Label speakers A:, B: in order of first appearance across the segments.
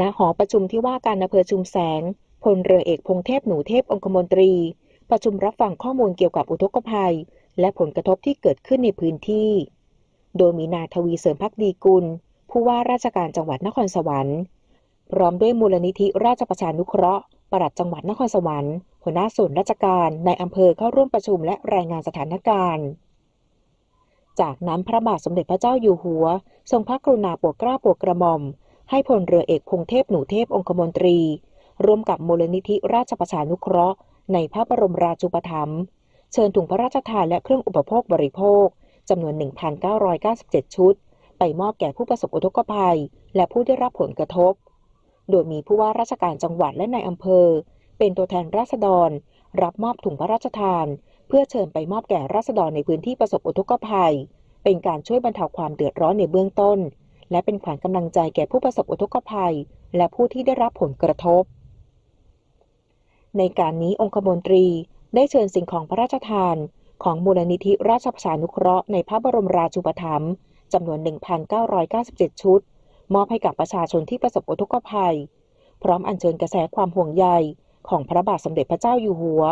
A: ณหอประชุมที่ว่าการอำเภอชุมแสงพลเรือเอกพงเทพหนูเทพองคมนตรี ประชุมรับฟังข้อมูลเกี่ยวกับอุทกภัย และผลกระทบที่เกิดขึ้นในพื้นที่ โดยมีนายทวีเสริมพักดีกุล ผู้ว่าราชการจังหวัดนครสวรรค์พร้อมด้วยมูลนิธิราชประชานุเคราะห์ปลัดจังหวัดนครสวรรค์หัวหน้าส่วนราชการในอำเภอเข้าร่วมประชุมและรายงานสถานการณ์ จากนั้นพระบาทสมเด็จพระเจ้าอยู่หัว ทรงพระกรุณาโปรดเกล้าโปรดกระหม่อม ให้พลเรือเอกพงเทพหนูเทพองคมนตรี ร่วมกับมูลนิธิราชประชานุเคราะห์ ในพระบรมราชูปถัมภ์เชิญถุงพระราชทานและเครื่องอุปโภคบริโภคจำนวน 1,997 ชุด ไปมอบแก่ผู้ประสบอุทกภัย และผู้ได้รับผลกระทบ โดยมีผู้ว่าราชการจังหวัดและนายอำเภอ เป็นตัวแทนราษฎร รับมอบถุงพระราชทาน เพื่อเชิญไปมอบแก่ราษฎรในพื้นที่ประสบอุทกภัย เป็นการช่วยบรรเทาความเดือดร้อนในเบื้องต้น และเป็นขวัญกำลังใจแก่ผู้ประสบอุทกภัย และผู้ที่ได้รับผลกระทบ ในการนี้องคมนตรีได้เชิญสิ่งของพระราชทาน ของมูลนิธิราชประชานุเคราะห์ในพระบรมราชูปถัมภ์จำนวน 1,997 ชุด มอบให้กับประชาชนที่ประสบอุทกภัย พร้อมอัญเชิญกระแสความห่วงใยของพระบาทสมเด็จพระเจ้าอยู่หัว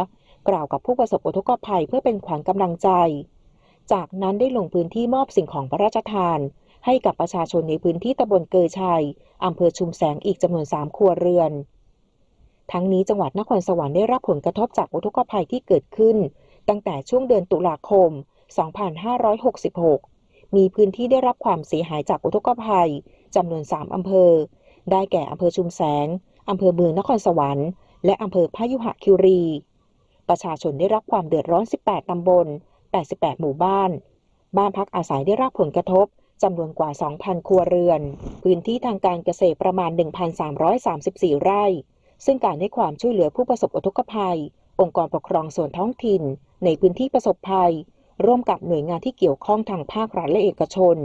A: กล่าวกับผู้ประสบอุทกภัยเพื่อเป็นขวัญกำลังใจ จากนั้นได้ลงพื้นที่มอบสิ่งของพระราชทาน ให้กับประชาชนในพื้นที่ตำบลเกยชัยอำเภอชุมแสงอีกจำนวน 3 ครัวเรือน ทั้งนี้จังหวัดนครสวรรค์ได้รับผลกระทบจากอุทกภัยที่เกิดขึ้น ตั้งแต่ช่วงเดือนตุลาคม 2566 มีพื้นที่ได้รับความเสียหายจากอุทกภัยจำนวน 3 อำเภอ ได้แก่อำเภอชุมแสงอำเภอเมืองนครสวรรค์ และอำเภอพยุหคิรี ประชาชนได้รับความเดือดร้อน 18 ตำบล 88 หมู่บ้าน บ้านพักอาศัยได้รับผลกระทบ จำนวนกว่า 2,000 ครัวเรือน พื้นที่ทางการเกษตรประมาณ 1,334 ไร่ ซึ่งการให้ความช่วยเหลือผู้ประสบอุทกภัย องค์กรปกครองส่วนท้องถิ่น ในพื้นที่ประสบภัย ร่วมกับหน่วยงานที่เกี่ยวข้องทางภาครัฐและเอกชน